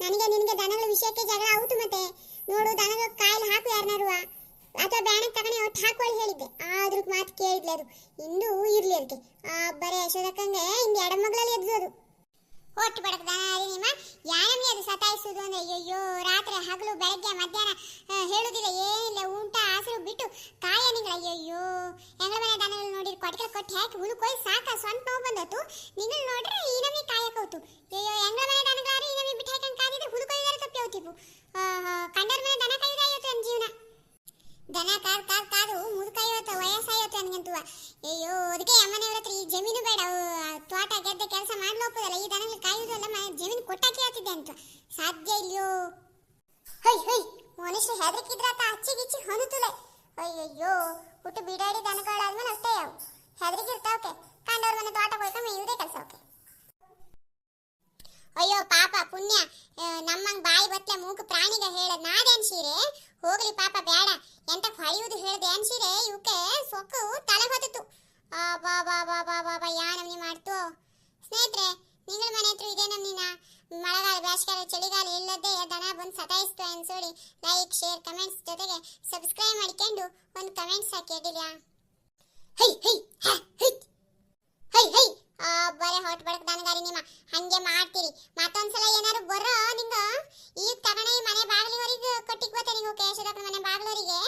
ನನಗೆ ನಿನಗೆ ದನಗಳ ವಿಷಯಕ್ಕೆ ಜಗಳ ಆಯ್ತು ಮತ್ತೆ? ನೋಡು, ದನಗಳ ಕಾಯಿಲೆ ಹಾಕು ಯಾರನ್ನಾರುವ ಅಥವಾ ಬ್ಯಾಣಕ್ ತಗೊಂಡು ಒಟ್ಟು ಹಾಕೊಳ್ಳಿ ಹೇಳಿದ್ದೆ. ಆದ್ರೂ ಮಾತು ಕೇಳಿದ್ಲೆ ಅದು. ಇಂದು ಇರ್ಲಿ ಅದಕ್ಕೆ. ಆ, ಬರೀ ಯಶೋದಕ್ಕಂಗೆ ಹಿಂಗೆ ಎಡಮಗಳಲ್ಲಿ ಎದ್ದು ಅದು. ಹೊಟ್ಟು ಬಡಕದ ನಿಮ್ಮ ಯಾನಮಿ ಅದು ಸತಾಯಿಸುವುದು ಅಂದ್ರೆ? ಅಯ್ಯೋ ರಾತ್ರಿ ಹಗಲು, ಬೆಳಗ್ಗೆ, ಮಧ್ಯಾಹ್ನ ಹೇಳುದಿಲ್ಲ, ಏನಿಲ್ಲ, ಊಟ, ಹಸಿರು ಬಿಟ್ಟು ಕಾಯ ನಿಂಗಳ ಅಯ್ಯಯ್ಯೋ ಎಂಗಳ ಮನೆ ದನಗಳು ನೋಡಿರಿ ಕೊಟ್ಟಿಗೆ ಕೊಟ್ಟು ಹಾಕಿ ಕೊಯ್ ಸಾಕ, ಸ್ವಂತ ನೋವು ಬಂದತ್ತು. ನಿಂಗಳು ನೋಡ್ರೆ ಈ ನಮಿ ಕಾಯಕೌತು ಅಯ್ಯೋ ಎಂಗಳ ಮನೆ ದನಗಳಾರು ಈ ಬಿಟ್ಟು ಹಾಕಂಗೆ ಕಾದಿದ್ರೆ ಹುಡುಕೋಯ್ದಾರೆ ತಪ್ಪಿ ಹೋಗ್ತಿವು ಕಂಡರ ಮನೆ ದನ ಕೈದಾಯ್ತು ನನ್ನ ಜೀವನ. ದನ ಕಾದ್ ಕಾದ್ ಕಾದು ಮುದುಕಾಯವತ್ತ ವಯಸ್ಸಾಯವತ್ತ ನನಗಂತೂ. ಅಯ್ಯೋ ಅದಕ್ಕೆ ಅಮ್ಮನೆಯವ್ರ ಹತ್ರ ಈ ಜಮೀನು ಬೇಡ. ತೋಟ ಗೆದ್ದೆ ಕೆಲಸ ಮಾಡ್ಲೋಪದಲ್ಲ ಈ ದನಗಳು ಕಾಯುವುದಲ್ಲ ಮ- ಜಮೀನು ಕೊಟ್ಟಾಕಿ ಹೇಳ್ತಿದ್ದೆ ಅಂತ. ಸಾಧ್ಯ ಇಲ್ಲೋ ಹೈ ಹೈ, ಮನುಷ್ಯ ಹೆದರಿಕಿದ್ರಾತ ಅಚ್ಚಿ ಗಿಚ್ಚಿ ಹೊನುತ್ತಲೆ ಅಯ್ಯಯ್ಯೋ, ಹುಟ್ಟು ಬಿಡಾಡಿ ದನಗಳಾದ್ಮೇಲೆ ಅಷ್ಟೇ ಅವು. ಹೆದರಿಕಿರ್ತಾವಕ್ಕೆ ಕಂಡವ್ರ ಮನೆ ತೋಟ ಹೋಯ್ಕೊಂಡು ಇವರೇ ಕೆಲಸ ಅವಕ್ಕೆ ಅಯ್ಯೋ, ಪಾಪ, ಪುಣ್ಯ. ನಮ್ಮಂಗ್ ಬಾಯಿ ಬತ್ಲೆ ಮೂಕು ಪ್ರಾಣಿಗ ಹೇಳ ನಾದೇನ್ ಅನ್ಸಿರೆ ಹೋಗ್ಲಿ ಪಾಪ, ಬೇಡ. ಎಂತ ಹೊಳೆಯುವುದು ಹೇಳ್ದೆ ಅನ್ಸಿರೆ ಇವಕ್ಕೆ ಸೊಕ್ಕು ತಲೆ ಆ, ಬಾ ಬಾ ಬಾ ಬಾ ಬಾ ಬಾ, ಯಾ ನಮ್ನಿ ಮಾಡ್ತು. ಸ್ನೇಹಿತರೆ, ನಿಂಗಳ ಮನೆ ಹತ್ರ ಇದೆ ನಮ್ನಿನ ಮಳೆಗಾಲ, ಬೇಸಿಗೆಗಾಲ, ಚಳಿಗಾಲ ಇಲ್ಲದೆ ದನ ಬಂದು ಸತಾಯಿಸ್ತು ಅನ್ಸೋಡಿ ಲೈಕ್ ಶೇರ್ ಕಮೆಂಟ್ಸ್ ಜೊತೆಗೆ ಸಬ್ಸ್ಕ್ರೈಬ್ ಮಾಡ್ಕೊಂಡು ಒಂದು ಕಮೆಂಟ್ಸ್ ಹಾಕಿ ಅಡ್ಡಿಲ್ಲ ಹೈ ಹೈ, ಹಾ. ಹೈ ಹೈ. ಬರೇ ಹೊಟ್ ಬಡಕ್ ದನಗಾರಿ ನಿಮ್ಮ. ಹಂಗೆ ಮಾಡ್ತೀರಿ. ಮತ್ತೊಂದ್ಸಲ ಏನಾರು ಬರೋ ನಿಂಗ? ಈಗ ತಗಣೆ ಈ ಮನೆ ಬಾಗಿಲಿವರಿಗೆ ಕೊಟ್ಟಿಗೆ ಬತ್ತೆ ನೀವು ಕೇಶದಪ್ಪನ ಮನೆ ಬಾಗಿಲವರಿಗೆ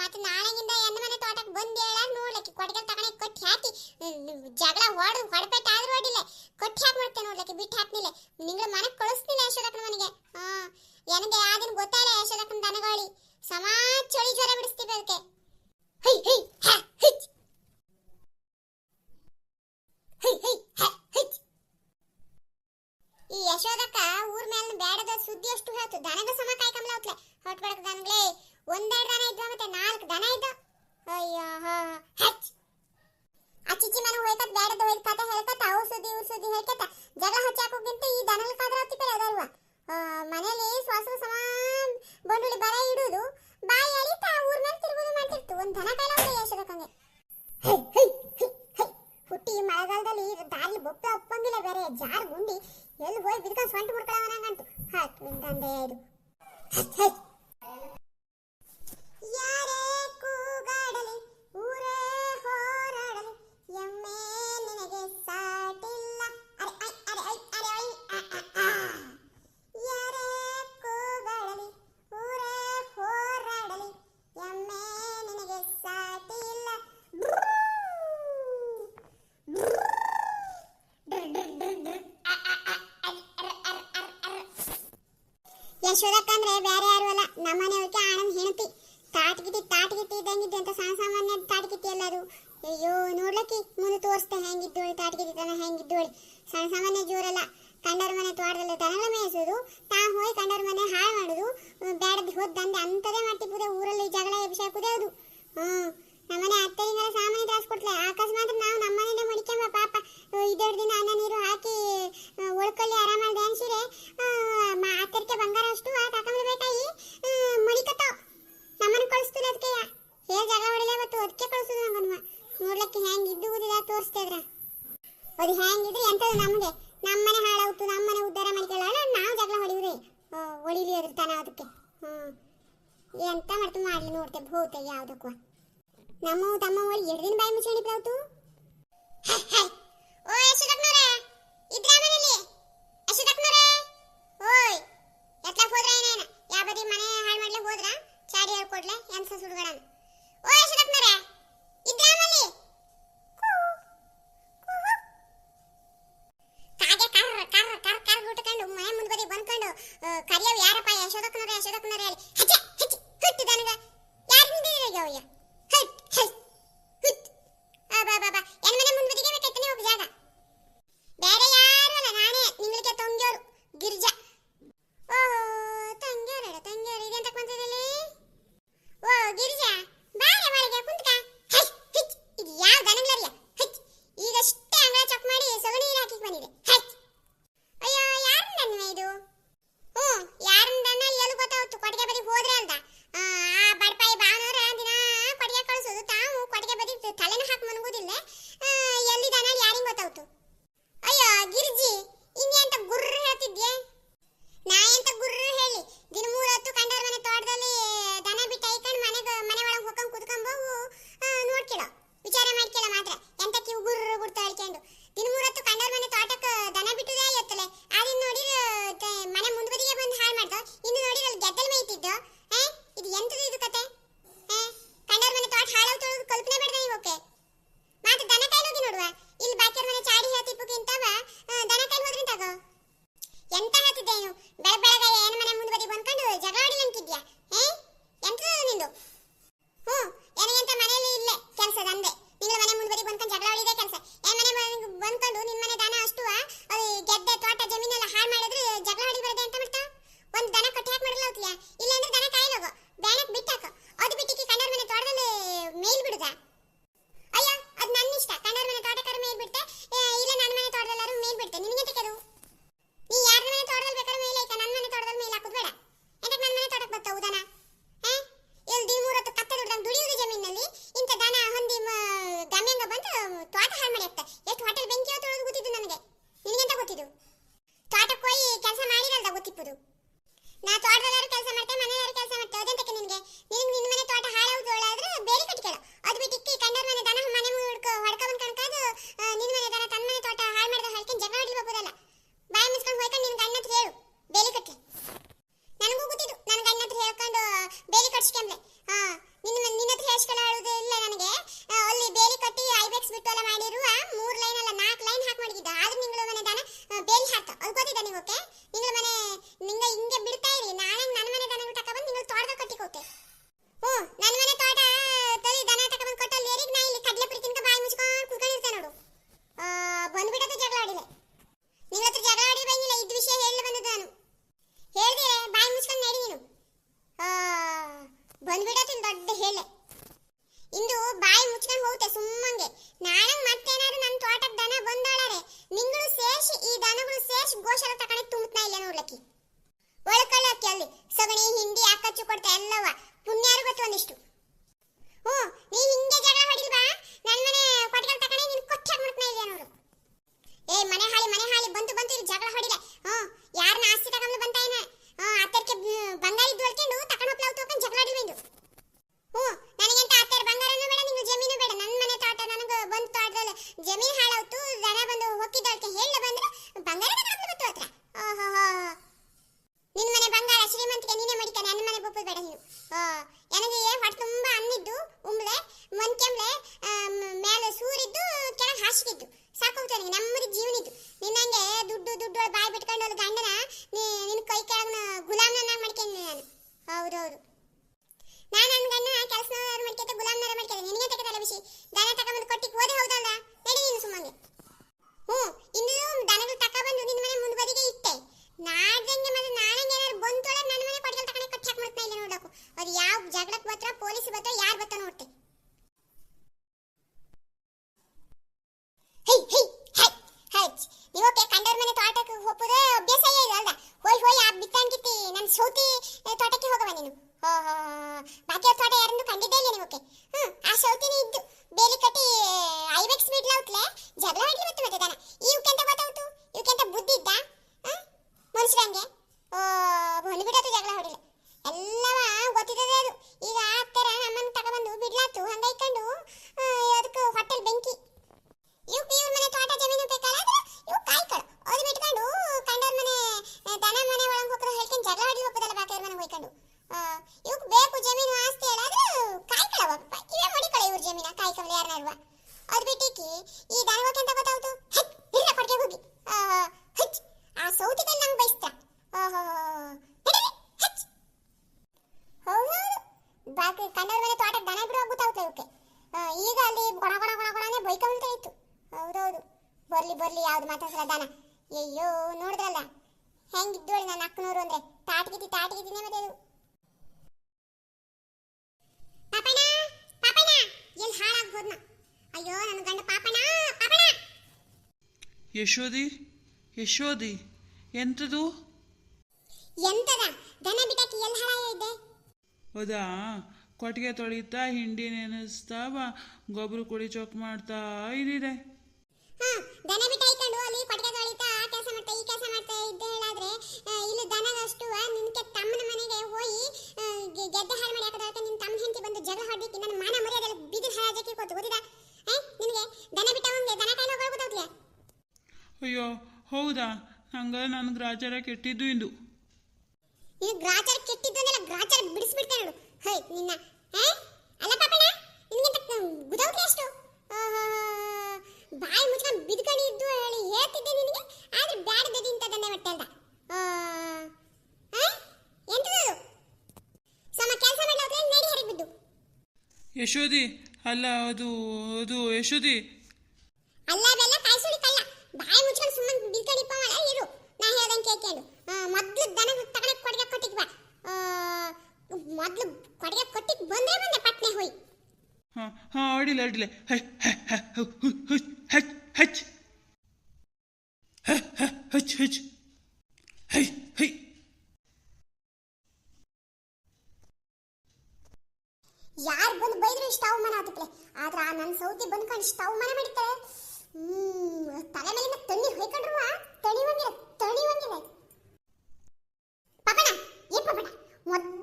ಮತ್ತೆ ನಾಳೆಗಿಂದ ಎಂದ ಮನೆ ತೋಟಕ್ಕೆ ಬಂದು ಹೇಳ ನೋಡ್ಲಿಕ್ಕೆ. ಕೊಟ್ಟಿಗೆ ತಗಣೆ ಕಟ್ಟಿ ಹಾಕಿ. ಜಗಳ ಹೊಡೆದು ಹೊಡಪೆಟ್ಟು ಆದ್ರೂ ಹೊಡಿಲ್ಲ ಕಟ್ಟಿ ಹಾಕಿ ಮಾಡ್ತೇನೆ ನೋಡ್ಲಿಕ್ಕೆ, ಬಿಟ್ಟು ಹಾಕ್ನಿಲ್ಲ ನಿಂಗಳ ಮನೆಗೆ ಕಳಿಸ್ತೀನಿ ಯಶೋದಪ್ಪನ ಮನೆಗೆ. ಹಾ ನನಗೆ ಯಾವ್ದನ್ ಗೊತ್ತಾಯಿಲ್ಲ ಯಶೋದಪ್ಪನ ದನಗಾಳಿ. ಸಮಾ ಚಳಿ ಜ್ವರ ಬಿಡಿಸ್ತೀವಿ ಅದಕ್ಕೆ Donatello ಯಶೋದಕ್ಕಂದ್ರೆ ಬೇರೆ ಯಾರು ಅಲ್ಲ. ನಮ್ಮನೆಯವ್ರಿಗೆ ಆನಂದ್ ಹೆಣತಿ ತಾಟ್ಗಿತಿ ತಾಟ್ಗಿತಿ ಇದ್ದಂಗಿದ್ದು ಅಂತ ಸಾಮಾನ್ಯ ತಾಟ್ಗಿತಿ ಅಲ್ಲ ಅದು. ಅಯ್ಯೋ, ನೋಡ್ಲಕ್ಕಿ ಮುಂದೆ ತೋರಿಸ್ತೆ ಹೆಂಗಿದ್ದೋಳಿ ತಾಟ್ಗಿತಿ ತನ ಸಣ್ಣ ಸಾಮಾನ್ಯ ಜೋರಲ್ಲ. ಕಂಡರ ಮನೆ ತೋಟದಲ್ಲಿ ದನಗಳ ಮೇಯಿಸೋದು ತಾ ಹೋಯ್ ಕಂಡರ ಮನೆ ಹಾಳು ಮಾಡೋದು. ಬೇಡದ ಹೋದ್ ದಂಧೆ. ಅಂತದೇ ಮಾಡ್ತಿಪ್ಪುದೆ ಊರಲ್ಲಿ ಜಗಳ ವಿಷಯ ಅದು ಹ್ಮ್ ನಮ್ಮನೆ ಅತ್ತೆಯಿಂದಲ ಸಾಮಾನ್ಯ ತ್ರಾಸ ಕೊಡ್ತಲೆ ಅಕಸ್ಮಾತ್ ನಾವು ನಮ್ಮನೆಯಿಂದ ಮಡಿಕೆಂಬ ಪಾಪ ಇದೆರಡು ದಿನ ಅನ್ನ ನೀರು ಹಾಕಿ ಒಳ್ಕೊಳ್ಳಿ, ಆರಾಮಾಗಿ ಅನ್ಸಿರೆ ಅತ್ತರಿಕೆ ಬಂಗಾರ ಅಷ್ಟು ತಕೊಂಡ್ಬೇಕಾಗಿ ಮಡಿಕತ್ತಾವ ನಮ್ಮನೆ ಕಳಿಸ್ತಿಲ್ಲ ಅದಕ್ಕೆ ಹೇಗೆ ಜಗಳ ಹೊಡಿಲೆ ಮತ್ತು ಅದಕ್ಕೆ ಕಳಿಸೋದು ನಮ್ಮನ್ನ ನೋಡ್ಲಿಕ್ಕೆ ಹೆಂಗೆ ಇದ್ದು ಉದಿದ ತೋರಿಸ್ತಾ ಇದ್ರ ಅದು ಹೆಂಗಿದ್ರೆ ಎಂಥದ್ದು ನಮಗೆ, ನಮ್ಮನೆ ಹಾಳಾಗ್ತು, ನಮ್ಮನೆ ಉದ್ಧಾರ ಮಾಡ್ಕೊಳ್ಳಲ್ಲ ನಾವು ಜಗಳ ಹೊಡಿವ್ರಿ ಹೊಡಿಲಿ ಅದಕ್ಕೆ. ಹ್ಞೂ ಎಂತ ಮಾಡ್ತು ಮಾಡ್ಲಿ ನೋಡ್ತೆ, ಭೂತ ಯಾವ್ದಕ್ಕೂ. ನಮ್ಮ ತಮ್ಮ ಒಳಗೆ ಎರಡು ದಿನ ಬಾಯಿ ಮುಚ್ಚಿ ಓ ಇದ್ರ ಎತ್ಲಾಕ್ ಹೋದ್ರ ಬದಿ ಮನೆ ಹಾಳು ಚಾಡಿ ಹೇಳ್ಕೊಡ್ಲೆ ಎಂತ ಸುಡುಗಡ ಬಂದ್ಬಿಡತ್ತಿನ ದೊಡ್ಡ ಹೇಳೆ ಇಂದು ಬಾಯಿ ಮುಚ್ಕೊಂಡು ಹೋಗುತ್ತೆ ಸುಮ್ಮಂಗೆ. ನಾಳೆ ಮತ್ತೇನಾದ್ರು ನನ್ನ ತೋಟಕ್ಕೆ ದನ ಬಂದಾಳರೆ, ನಿಂಗಳು ಸೇರಿಸಿ ಈ ದನಗಳು ಸೇರಿಸಿ ಗೋಶಾಲ ತಕೊಂಡೆ ತುಂಬುತ್ತಾ ಇಲ್ಲ ನೋಡ್ಲಕ್ಕಿ ಒಳ್ಕೊಳ್ಳಕ್ಕೆ ಅಲ್ಲಿ, ಸಗಣಿ, ಹಿಂಡಿ, ಅಕ್ಕಚ್ಚು ಕೊಡ್ತಾ ಎಲ್ಲವ. ಪುಣ್ಯಾರು ಗೊತ್ತು ಒಂದಿಷ್ಟು. ಹ್ಞೂ, ನೀ ಹಿಂಗೆ ಜಗಳ ಹೊಡಿಲ್ವಾ ನನ್ನ ಮನೆ ಕೊಟ್ಕೊಂಡು ತಕೊಂಡೆ ನೀನು ಕೊಚ್ಚೆ ಮುಟ್ತಾ ಇಲ್ಲ ನೋಡು ಏ, ಮನೆ ಹಾಳಿ ಮನೆ ಹಾಳಿ, ಬಂತು ಬಂತು ಇಲ್ಲಿ ಜಗಳ ಹೊಡಿಲ್ಲ ಹ್ಞೂ ಯಾರನ್ನ ಆಸ್ತಿ ತಗೊಂಡು ಬಂತಾಯಿನ ಹ್ಞೂ ಹತ್ತಕ್ಕೆ ಬಂಗಾರ ಇದ್ದು ಹೊಲ್ಕೊಂಡು ತಕೊಂಡು ಹೋಗ್ಲಾವ್ ತಗೊಂಡು ಜಗಳ ಹೊಡಿಲ್ವ ಮನುಷ್ಯರಂಗೆ ಓ ಬಂದ್ಬಿಡತ್ತು ಜಗಳ ಹೊಡಿಲ್ಲ ಎಲ್ಲವ ಗೊತ್ತಿದ್ದದೆ ಅದು ಈಗ ಆಗ್ತಾರ ನಮ್ಮನ್ನ ತಗೊಬಂದು ಬಿಡ್ಲಾತು ಹಂಗೈಕೊಂಡು ಅದಕ್ಕೆ ಹೊಟ್ಟೆಲ್ ಬೆಂಕಿ ಇವ್ ಇವ್ರ ಮನೆ ತೋಟ ಜಮೀನು ಬೇಕಲ್ಲ ಇವ್ ಕಾಯ್ಕೊಳು ಅದು ಬಿಟ್ಕೊಂಡು ಕಂಡವ್ರ ಮನೆ ಆ, ದನ ಮನೆ ಒಳಗೆ ಹೋಗ್ರೆ ಹೇಳ್ಕೊಂಡು ಜಗಳ ಹೊಡಿ ಹೋಗ್ಬೋದಲ್ಲ ಬಾಕಿಯವ್ರ ಮನೆಗೆ ಹೋಯ್ಕೊಂಡು ಇವ್ ಬೇಕು ಜಮೀನು ಆಸ್ತಿ ಎಲ್ಲ ಆದ್ರೆ ಕಾಯ್ಕೊಳವಪ್ಪ ಇವೇ ಮಡಿಕೊಳ ಇವ್ರ ಜಮೀನ ಕಾಯ್ಕೊಳ ಯಾರನ್ನಾರುವ ಅದು ಬಿಟ್ಟಿಕ್ಕಿ ಈ ದನ ಹೋಗ್ಯಂತ ಗೊತ್ತಾಯ್ತು ಹಚ್ ಇಲ್ಲ ಕೊಡ್ಗೆ ಹೋಗಿ ಆ, ಹಚ್ ಆ ಸೌತಿಗೆ ನಂಗೆ ಬಯಸ್ತಾ ಓಹೋ ನಡೀರಿ, ಹಚ್ ಹೌದೌದು ಬಾಕಿ ಮನೆ ತೋಟ ದನ ಬಿಡುವ ಗೊತ್ತಾಗುತ್ತೆ ಇವಕ್ಕೆ. ಈಗ ಅಲ್ಲಿ ಗೊಣ ಗೊಣ ಗೊಣ ಗೊಣನೆ ಬೈಕೊಂಡ್ತಾ ಇತ್ತು ಹೌದೌದು. ಬರ್ಲಿ ಬರ್ಲಿ ಯಾವ್ದು ಮಾತಾಡ್ಸಲ್ಲ ದನ. ಅಯ್ಯೋ ನೋಡಿದ್ರಲ್ಲ? ಹೆಂಗಿದ್ದೋಳಿ ನನ್ನ ಅಕ್ಕನವರು ಅಂದ್ರೆ? ತಾಟ್ಗಿತಿ ತಾಟ್ಗಿತಿನೇ ಮತ್ತೆ ಅದು ಪಾಪಣ್ಣ ಪಾಪಣ್ಣ ಎಲ್ಲಿ ಹಾಳಾಗ್ಬೋದ್ನ ಅಯ್ಯೋ ನನ್ನ ಗಂಡ ಪಾಪಣ್ಣ ಪಾಪಣ್ಣ! ಯಶೋದಿ ಯಶೋದಿ ಎಂತದು? ಎಂತದ? ದನ ಬಿಡಕ್ಕೆ ಎಲ್ಲಿ ಹಾಳಾಗಿದೆ ಹೌದಾ? ಕೊಟ್ಟಿಗೆ ತೊಳಿತಾ ಹಿಂಡಿ ನೆನೆಸ್ತಾ ಬ- ಗೊಬ್ಬರ ಕುಡಿ ಚೊಕ್ ಮಾಡ್ತಾ ಇದಿದೆ ಹಾ ದನ ಬಿಟ್ಟು ಐಕೊಂಡು ಅಲ್ಲಿ ಕೊಟ್ಟಿಗೆ ತೊಳಿತಾ ಆ ಕೆಲಸ ಮಾಡ್ತಾ ಈ ಕೆಲಸ ಮಾಡ್ತಾ ಇದ್ದೆ ಹೇಳಾದ್ರೆ ಇಲ್ಲಿ ನಿನ್ಗೆ ತಮ್ಮನ ಮನೆಗೆ ಹೋಗಿ ಗೆದ್ದೆ ಹಾಳು ಮಾಡಿ ಹಾಕೋದಕ್ಕೆ ನಿನ್ನ ತಮ್ಮ ಹೆಂಡತಿ ಬಂದು ಜಗಳ ನನ್ನ ಮಾನ ಮರ್ಯಾದೆಲ್ಲ ಬೀದಿ ಹಾಳಾಜಕ್ಕೆ ಕೂತು ಗೊತ್ತಿದ? ನಿನಗೆ ದನ ಬಿಟ್ಟವಂಗೆ ದನ ಕಾಯಿ ಹೋಗೋದು ಗೊತ್ತಾಗ್ತಿಲ್ಲ ಅಯ್ಯೋ ಹೌದಾ? ಹಂಗ ನನ್ಗೆ ರಾಜರ ಕೆಟ್ಟಿದ್ದು ಇಂದು. ನೀನು ಗ್ರಾಚಾರ ಕೆಟ್ಟಿದ್ದನ್ನೆಲ್ಲ ಗ್ರಾಚಾರ ಬಿಡಿಸ್ಬಿಡ್ತಾನೆ ನೋಡು. ಹೇ ನಿನ್ನ ಹೇ? ಅಲ್ಲ ಪಾಪಣ್ಣ ನಿನಗೆ ಅಷ್ಟು? ಆಹಾ, ಬಾಯಿ ಮುಚ್ಕೊಂಡು ಬಿದ್ಕೊಂಡು ಇದ್ದು ಹೇಳಿ ಹೇಳ್ತಿದ್ದೆ ನಿನಗೆ ಆದ್ರೆ ಬ್ಯಾಡ ಗದಿ ಅಂತ ದಂಡೆ ಹೊಟ್ಟೆ ಅಲ್ದ ಸಮ ಕೆಲಸ ಮಾಡ್ಲಾದ್ರೆ ನಡಿ ಹರಿಗ್ ಬಿದ್ದು ಯಶೋದಿ ಅಲ್ಲ ಅದು ಅದು ಯಶೋದಿ ಅಲ್ಲ ಬೆಲ್ಲ ಕಾಯಿ ಸುಳಿ ಕಲ್ಲ ಬಾಯಿ ಮುಚ್ಕೊಂಡು ಸುಮ್ಮನೆ ಬಿದ್ಕೊಂಡಿಪ್ಪ ಮಾಡ ಇರು ನಾ ಹೇಳ್ದಂಗೆ ಕೇಳ್ಕೊಂಡು ಮೊದ್ಲು ದನ ತಗೊಳಕ್ ಕೊಡ್ಗೆ ಕೊಟ್ಟಿಗ್ ಬಾ ಆ, ಮೊದ್ಲು ಕೊಡ್ಗೆ ಕೊಟ್ಟಿಗ್ ಬಂದ್ರೆ ಬಂದೆ ಪಟ್ನೆ ಹೋಯ್. ಹಾ ಹಾ ಹು, ಹು, ಹಚ್ ಹಚ್ ಹಚ್ ಹಚ್ ಹೈ ಹೈ ಯಾರು ಬಂದು ಬೈದ್ರು ಇಷ್ಟ ಅವಮಾನ ಆಗುತ್ತೆ ಆದ್ರ ಆ ನನ್ನ ಸೌತಿ ಬಂದ್ಕೊಂಡು ಇಷ್ಟ ಅವಮಾನ ಮಾಡಿರ್ತಾರೆ ತಲೆ ಮೇಲಿನ ತಣ್ಣಿ ಹೊಯ್ಕೊಂಡ್ರುವ? ತಣಿವಂಗಿಲ್ಲ ತಣಿವಂಗಿಲ್ಲ ಪಪಣ ಏ ಪಪಣ ಮೊದ್ಲು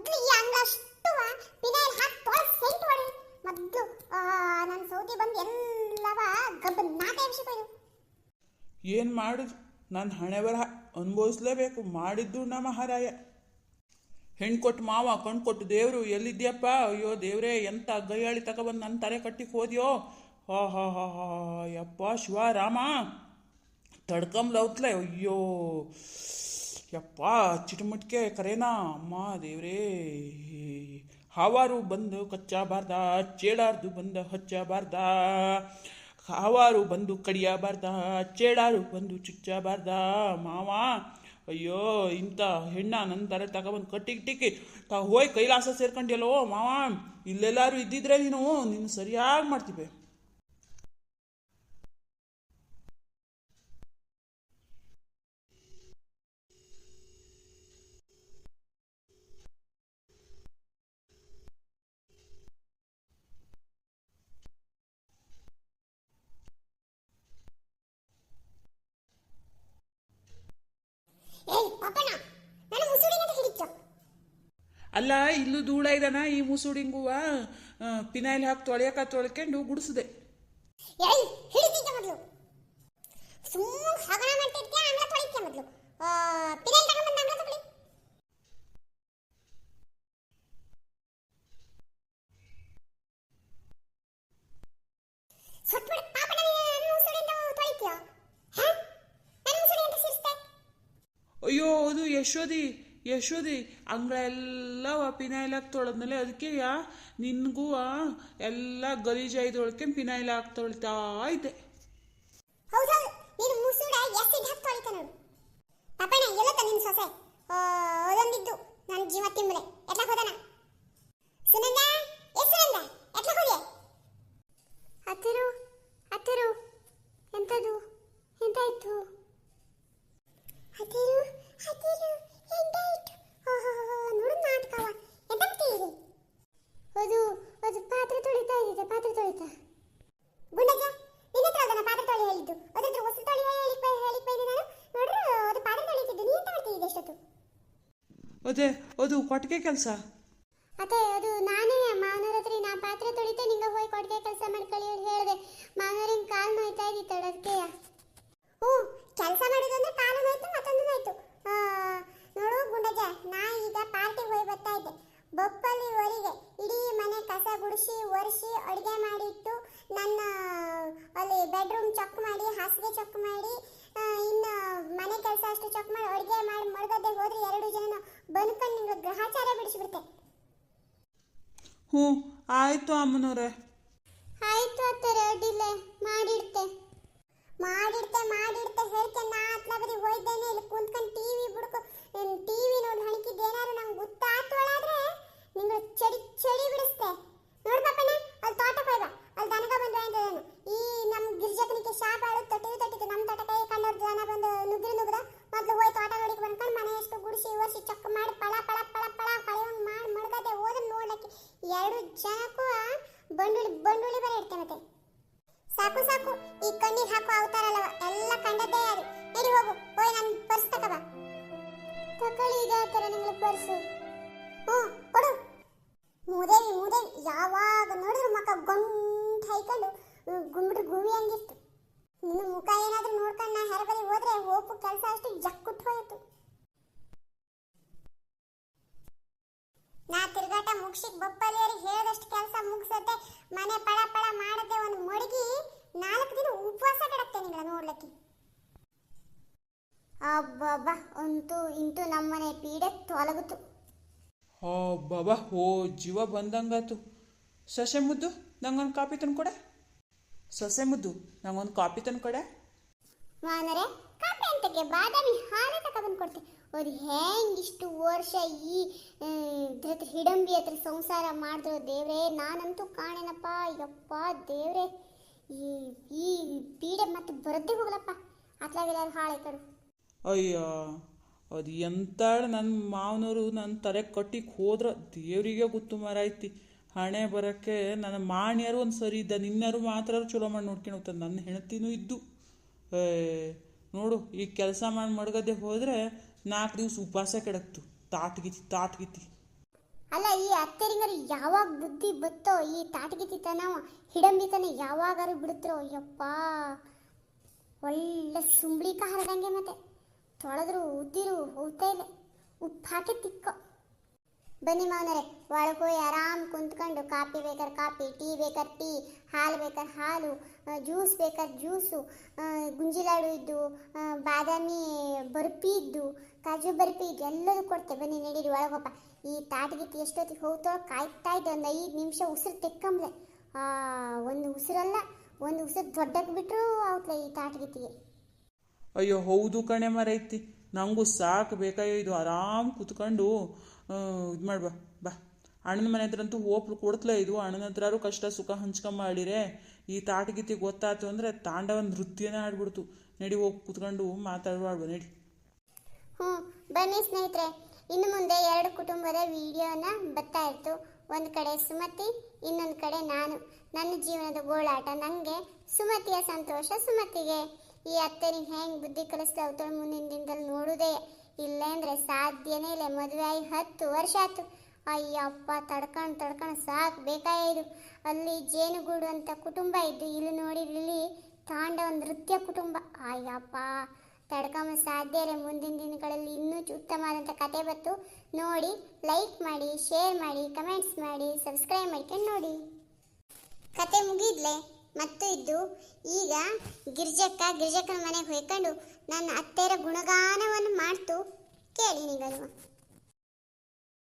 ಪಿನಾಯಿಲ್ ಹಾಕಿ ಮೊದ್ಲು ನನ್ನ ಸೌತಿ ಬಂದು ಎಲ್ಲವ ಏನು ಹಣೆ ಬರಹ ಅನುಭವಿಸ್ಲೇಬೇಕು. ಮಾಡಿದ್ದು ನಮ್ಮ ಮಹಾರಾಯ. ಹೆಣ್ಣು ಕೊಟ್ಟು ಮಾವ ಕಣ್ಣು ಕೊಟ್ಟು ದೇವರು ಎಲ್ಲಿದ್ಯಪ್ಪ? ಅಯ್ಯೋ ದೇವ್ರೇ, ಎಂತ ಗೈಯಾಳಿ ತಗೊಬಂದು ನನ್ನ ತಲೆ ಕಟ್ಟಿಗೆ ಹೋದ್ಯೋ? ಹಾ ಹಾ ಹಾ ಹಾ, ಯಪ್ಪ ಶಿವ, ರಾಮ. ತಡ್ಕಂಬ್ಲೌತ್ಲೆ, ಅಯ್ಯೋ. ಯಪ್ಪ, ಚಿಟಮಟ್ಕೆ ಕರೇನಾ? ಅಮ್ಮ, ದೇವ್ರೇ. ಹಾವಾರು ಬಂದು ಕಚ್ಚಬಾರ್ದ? ಚೇಡಾರ್ದು ಬಂದು ಹಚ್ಚಬಾರ್ದ? ಹಾವಾರು ಬಂದು ಕಡಿಯಬಾರ್ದ? ಚೇಡಾರು ಬಂದು ಚುಚ್ಚಬಾರ್ದ? ಮಾವ, ಅಯ್ಯೋ, ಇಂಥ ಹೆಣ್ಣ ನನ್ನ ತರ ತಗೊಬಂದು ಕಟ್ಟಿಗೆ ಟಿಕ್ಕಿ. ತಾ ಹೋಯ್ ಕೈಲಾಸ ಸೇರ್ಕೊಂಡಿಯಲ್ಲೋ ಮಾವ? ಇಲ್ಲೆಲ್ಲಾರು ಇದ್ದಿದ್ರೆ ನೀನು ನೀನು ಸರಿಯಾಗಿ ಮಾಡ್ತೀವಿ ಅಲ್ಲ ಇಲ್ಲೂ ಧೂಳ ಇದಾನ? ಈ ಮುಸುಡಿಂಗುವ ಪಿನಾಯಿಲ್ ಹಾಕಿ ತೊಳೆಯಕ ತೊಳ್ಕೊಂಡು ಗುಡಿಸಿದೆ. ಅಯ್ಯೋ ಅದು ಯಶೋದಿ. ಯಶೋದಿ ಅಂಗಳ ಎಲ್ಲ ಪಿನಾಯಿಲ್ ಹಾಕಿ ತೊಳೆದ್ಮೇಲೆ ಅದಕ್ಕೆ ಯಾ, ನಿನ್ಗೂ ಎಲ್ಲ ಗಲೀಜಾಯ್ದು ಪಿನಾಯಿಲ್ ಹಾಕಿ ತೊಳಿತಾ ಇದ್ದೆ ಹೌದೌದು ನೀನು ಮುಸುಡ ಎಸಿಡ್ ಹಾಕಿ ತೊಳಿತ ನೋಡು ಪಾಪಣ್ಣ ಎಲ್ಲತ್ತ ನಿನ್ನ ಸೊಸೆ ಆ, ಅದೊಂದಿದ್ದು ನನ್ನ ಜೀವ ತಿಂಬಲೆ ಎಟ್ಲಾಕ್ ಹೋದನ ಸುನಂದ ಎಸ್ ಸುನಂದ ಎಟ್ಲಾಕ್ ಹೋದೆ ಹತ್ತಿರು ಹತ್ತಿರು ಎಂತದು ಎಂತಾಯ್ತು ಹತ್ತಿರು ಹತ್ತಿರು ಎಂತಾಯ್ತು ಓಹೋ ನೋಡು ನಾಟಕವ ಎಂತ ಮಾಡ್ತೀರಿ ಅದು ಅದು ಪಾತ್ರೆ ತೊಳಿತಾ ಇದ್ದಿದೆ ಪಾತ್ರೆ ತೊಳಿತಾ ಗುಂಡಜ್ಜ ನಿನ್ನ ಹತ್ರ ಅದನ್ನ ಪಾತ್ರೆ ತೊಳಿ ಹೇಳಿದ್ದು ಅದ್ರ ಹತ್ರ ಹೊಸ ತೊಳಿ ಹೇಳಿಕ್ ಬೈ ಹೇಳಿಕ್ ಬೈದು ನಾನು ನೋಡ್ರು ಅದು ಪಾತ್ರೆ ತೊಳಿತಿದ್ದು ನೀ ಎಂತ ಮಾಡ್ತಿದ್ದೆ ಎಷ್ಟೊತ್ತು ಅದೇ ಕೊಟ್ಟಿಗೆ ಕೆಲಸ? ಅತ್ತೆ ಅದು ನಾನೇ, ಮಾವನವ್ರ ಹತ್ರ ನಾ ಪಾತ್ರೆ ತೊಳಿತೆ ನಿಂಗೆ ಹೋಗಿ ಕೊಟ್ಟಿಗೆ ಕೆಲಸ ಮಾಡ್ಕೊಳ್ಳಿ ಅಂತ ಹೇಳಿದೆ. ಮಾವನವ್ರಿನ ಕಾಲು ನೋಯ್ತಾ ಇದ್ದಿತ್ತು ಅದಕ್ಕೆ. ಹ್ಞೂ, ಕೆಲಸ ಮಾಡಿದ್ರೆ ಕಾಲು ನೋಯ್ತು, ಮತ್ತೊಂದು ನೋಯ್ತು. ನೋಡು ಗುಂಡಜ ನಾ ಈಗ ಪಾರ್ಟಿಗೆ ಹೋಗಿ ಬರ್ತಾ ಇದ್ದೆ. ಬೊಪ್ಪಲ್ಲಿ ಒರಿಗೆ ಇಡೀ ಮನೆ ಕಸ ಗುಡಿಸಿ, ಒರೆಸಿ, ಅಡುಗೆ ಮಾಡಿಟ್ಟು ನನ್ನ, ಅಲ್ಲಿ ಬೆಡ್ರೂಮ್ ಚಕ್ ಮಾಡಿ, ಹಾಸಿಗೆ ಚಕ್ ಮಾಡಿ ಆ, ಇನ್ನು ಮನೆ ಕೆಲಸ ಅಷ್ಟು ಚಕ್ ಮಾಡಿ ಅಡುಗೆ ಮಾಡಿ ಮಡಗದೆ ಹೋದ್ರೆ ಎರಡು ಬಂದ್ಕೊಂಡು ನಿಂಗೆ ಗ್ರಹಚಾರ ಬಿಡಿಸ್ಬಿಡ್ತೆ. ಹ್ಞೂ ಆಯಿತು ಅಮ್ಮನವ್ರೆ. ಆಯ್ತು ಅತ್ತಾರೆ ಅಡ್ಡಿಲ್ಲ ಮಾಡಿಡ್ತೆ. ಮಾಡಿಡ್ತೆ ಮಾಡಿಡ್ತೆ ಹೇಳ್ತೆ ನಾ ಅತ್ಲ ಬರೀ ಹೋಯ್ದೇನೆ ಇಲ್ಲಿ ಕುಂತ್ಕೊಂಡು ಟಿವಿ ಬಿಡ್ಕೊ ಟಿವಿ ನೋಡಿ ಹಣಿಕಿದ್ದು ಏನಾರು ನಂಗೆ ಗೊತ್ತಾತು ಒಳಾದ್ರೆ. ಹೈಕೊಂಡು ಗುವಿ ಹಂಗಿತ್ತು. ನಿನ್ನ ಮುಖ ಏನಾದರೂ ನೋಡ್ಕೊಂಡು ನಾ ಹೆರಬಲಿ ಹೋದ್ರೆ ಹೋಪು ಕೆಲಸ ಅಷ್ಟು ಜಕ್ಕುಟ್ಟು ಹೋಯಿತು. ನಾ ತಿರುಗಾಟ ಮುಗಿಸಿಕ್ ಬಪ್ಪಲಿಯರಿಗೆ ಹೇಳಿದಷ್ಟು ಕೆಲಸ ಮುಗಿಸತ್ತೆ, ಮನೆ ಪಳ ಪಳ ಮಾಡದೆ ಒಂದು ಮಡಗಿ ನಾಲ್ಕು ದಿನ ಉಪವಾಸ ಕಡತ್ತೆ ನಿಂಗಳ ನೋಡ್ಲಿಕ್ಕೆ. ಅಬ್ಬಬ್ಬ, ಅಂತೂ ಇಂತೂ ನಮ್ಮನೆ ಪೀಡೆ ತೊಲಗುತ್ತು. ಓ ಬಾಬಾ ಓ, ಜೀವ ಬಂದಂಗಾತು ಸೊಸೆ ಮುದ್ದು ನಂಗೊಂದು ಕಾಪಿ ತಂದ್ಕೊಡೆ. ಸೊಸೆ ಮುದ್ದು ನಂಗೊಂದು ಕಾಪಿ ತಂದ್ಕೊಡೆ. ಮಾನರೆ ಕಾಪಿ ಅಂತಕ್ಕೆ ಬಾದಾಮಿ ಹಾಲು ತಗೊಂಡು ಕೊಡ್ತೆ ಅದು ಹೆಂಗ್ ಇಷ್ಟು ವರ್ಷ ಈ ಆ, ಇದ್ರ ಹತ್ರ ಹಿಡಂಬಿ ಹತ್ರ ಸಂಸಾರ ಮಾಡಿದ್ರು ದೇವ್ರೆ ನಾನಂತೂ ಕಾಣೇನಪ್ಪ ಯಪ್ಪ ದೇವ್ರೆ. ಈ ಈ ಪೀಡೆ ಮತ್ತೆ ಬರದೇ ಹೋಗ್ಲಪ್ಪ. ಅತ್ಲಾಗೆಲ್ಲ ಹಾಳೆ ಕಡು ಅಯ್ಯೋ ಅದು ಎಂತಾಳು ನನ್ನ ಮಾವನವರು ನನ್ನ ತಲೆ ಕಟ್ಟಿಗೆ ಹೋದ್ರ ದೇವರಿಗೆ ಗೊತ್ತು ಮಾರಾಯ್ತಿ. ಹಣೆ ಬರೋಕ್ಕೆ ನನ್ನ ಮಾಣ್ಯರು ಒಂದು ಸರಿ ಇದ್ದ, ನಿನ್ನರು ಮಾತ್ರ ಚಲೋ ಮಾಡಿ ನೋಡ್ಕೊಂಡು ಹೋಗ್ತದೆ ನನ್ನ ಹೆಣತಿನೂ ಇದ್ದು. ನೋಡು ಈಗ ಕೆಲಸ ಮಾಡಿ ಮಡ್ಗದೆ ಹೋದರೆ ನಾಲ್ಕು ದಿವಸ ಉಪವಾಸ ಕೆಡಕ್ತು. ತಾಟ್ಗಿತಿ ತಾಟ್ಗಿತಿ ಅಲ್ಲ, ಈ ಅತ್ತೆರಿಂಗರು ಯಾವಾಗ ಬುದ್ಧಿ ಬತ್ತೋ, ಈ ತಾಟಗಿತಿತನ ಹಿಡಂಬಿತನ ಯಾವಾಗಾರು ಬಿಡುತ್ತರೋ ಅಯ್ಯಪ್ಪ ಒಳ್ಳೆ ಸುಂಬಳಿಕ ಹರಿದಂಗೆ ಮತ್ತೆ. ತೊಳೆದ್ರು, ಉದ್ದಿರು, ಹೋಗ್ತಾ ಇದೆ ಉಪ್ಪು ತಿಕ್ಕೋ. ಬನ್ನಿ ಮಾವನರೆ, ಒಳಗೆ ಹೋಗಿ ಆರಾಮ್ ಕುಂತ್ಕೊಂಡು ಕಾಫಿ ಬೇಕಾದ್ರೆ ಕಾಫಿ, ಟೀ ಬೇಕಾದ್ರೆ ಟೀ, ಹಾಲು ಬೇಕಾದ್ರೆ ಹಾಲು ಜ್ಯೂಸ್ ಬೇಕಾದ್ರೆ ಜ್ಯೂಸು ಗುಂಜಿ ಲಾಡು ಇದ್ದು ಬಾದಾಮಿ ಬರ್ಫಿ ಇದ್ದು, ಕಾಜು ಬರ್ಫಿ ಇದ್ದು ಎಲ್ಲದೂ ಕೊಡ್ತೇವೆ ಬನ್ನಿ ನಡೀರಿ ಒಳಗೊಪ್ಪ ಈ ತಾಟಗಿತ್ತು ಎಷ್ಟೊತ್ತಿಗೆ ಹೋಗ್ತೋ ಕಾಯ್ತಾ ಇದ್ದೆ ಒಂದು ಐದು ನಿಮಿಷ ಉಸಿರು ತೆಕ್ಕಂಬ್ಲೆ ಒಂದು ಉಸಿರಲ್ಲ, ಒಂದು ಉಸಿರು ದೊಡ್ಡಕ್ಕೆ ಬಿಟ್ಟರು ಔತ್ಲೆ ಈ ತಾಟಗಿತ್ತಿಗೆ ಅಯ್ಯೋ, ಹೌದು ಕಣೆ ಮರೈತಿ. ನಂಗೂ ಸಾಕು ಬೇಕಾಯೋ ಇದು ಆರಾಮ್ ಕುತ್ಕೊಂಡು ಇದು ಮಾಡ್ಬಾ, ಬಾ. ಅಣ್ಣನ ಮನೆ ಹತ್ರ ಅಂತೂ ಓಪ್ಲು ಕೊಡ್ತಲೇ ಇದು. ಅಣ್ಣನ ಹತ್ರಾರು ಕಷ್ಟ ಸುಖ ಹಂಚ್ಕೊಂಡ್ ಮಾಡಿರೆ. ಈ ತಾಟಗೀತಿ ಗೊತ್ತಾಯ್ತು ಅಂದರೆ ತಾಂಡವ ನೃತ್ಯನೇ ಆಡ್ಬಿಡ್ತು ನಡಿ ಹೋಗಿ ಕುತ್ಕೊಂಡು ಮಾತಾಡ್ಬಾರ್ದು ನಡಿ. ಹ್ಞೂ, ಬನ್ನಿ ಸ್ನೇಹಿತರೆ. ಇನ್ನು ಮುಂದೆ ಎರಡು ಕುಟುಂಬದ ವಿಡಿಯೋನ ಬರ್ತಾ ಇತ್ತು ಒಂದು ಕಡೆ ಸುಮತಿ, ಇನ್ನೊಂದು ಕಡೆ ನಾನು. ನನ್ನ ಜೀವನದ ಗೋಳಾಟ ನನಗೆ ಸುಮತಿಯ ಸಂತೋಷ ಸುಮತಿಗೆ. ಈ ಅತ್ತೆನಿ ಹೆಂಗೆ ಬುದ್ಧಿ ಕಲಿಸ್ತಾ ಅವತಾಳ ಮುಂದಿನ ದಿನದಲ್ಲಿ ನೋಡುದೇ ಇಲ್ಲ ಅಂದರೆ ಸಾಧ್ಯನೇ ಇಲ್ಲ. ಮದುವೆ ಆಗಿ ಹತ್ತು ವರ್ಷ ಆಯ್ತು. ಅಯ್ಯಪ್ಪ ತಡ್ಕೊಂಡು ತಡ್ಕೊಂಡು ಸಾಕು ಬೇಕಾಯಿದು ಅಲ್ಲಿ ಜೇನುಗೂಡು ಅಂತ ಕುಟುಂಬ ಇದ್ದು, ಇಲ್ಲಿ ನೋಡಿದ್ರೆ ಇಲ್ಲಿ ತಾಂಡವ ನೃತ್ಯ ಕುಟುಂಬ. ಅಯ್ಯಪ್ಪ ತಡ್ಕೊಂಬ ಸಾಧ್ಯ ಇಲ್ಲ. ಮುಂದಿನ ದಿನಗಳಲ್ಲಿ ಇನ್ನೂ ಉತ್ತಮವಾದಂಥ ಕತೆ ಬತ್ತು ನೋಡಿ ಲೈಕ್ ಮಾಡಿ ಶೇರ್ ಮಾಡಿ ಕಮೆಂಟ್ಸ್ ಮಾಡಿ ಸಬ್ಸ್ಕ್ರೈಬ್ ಮಾಡ್ಕೊಂಡು ನೋಡಿ. ಕತೆ ಮುಗಿದ್ಲೆ? ಮತ್ತು ಇದ್ದು ಈಗ ಗಿರ್ಜಕ್ಕ ಗಿರ್ಜಕ್ಕನ ಮನೆಗೆ ಹೋಯ್ಕೊಂಡು ನನ್ನ ಅತ್ತೆಯರ ಗುಣಗಾನವನ್ನು ಮಾಡ್ತು ಕೇಳಿ ನಿಗಳು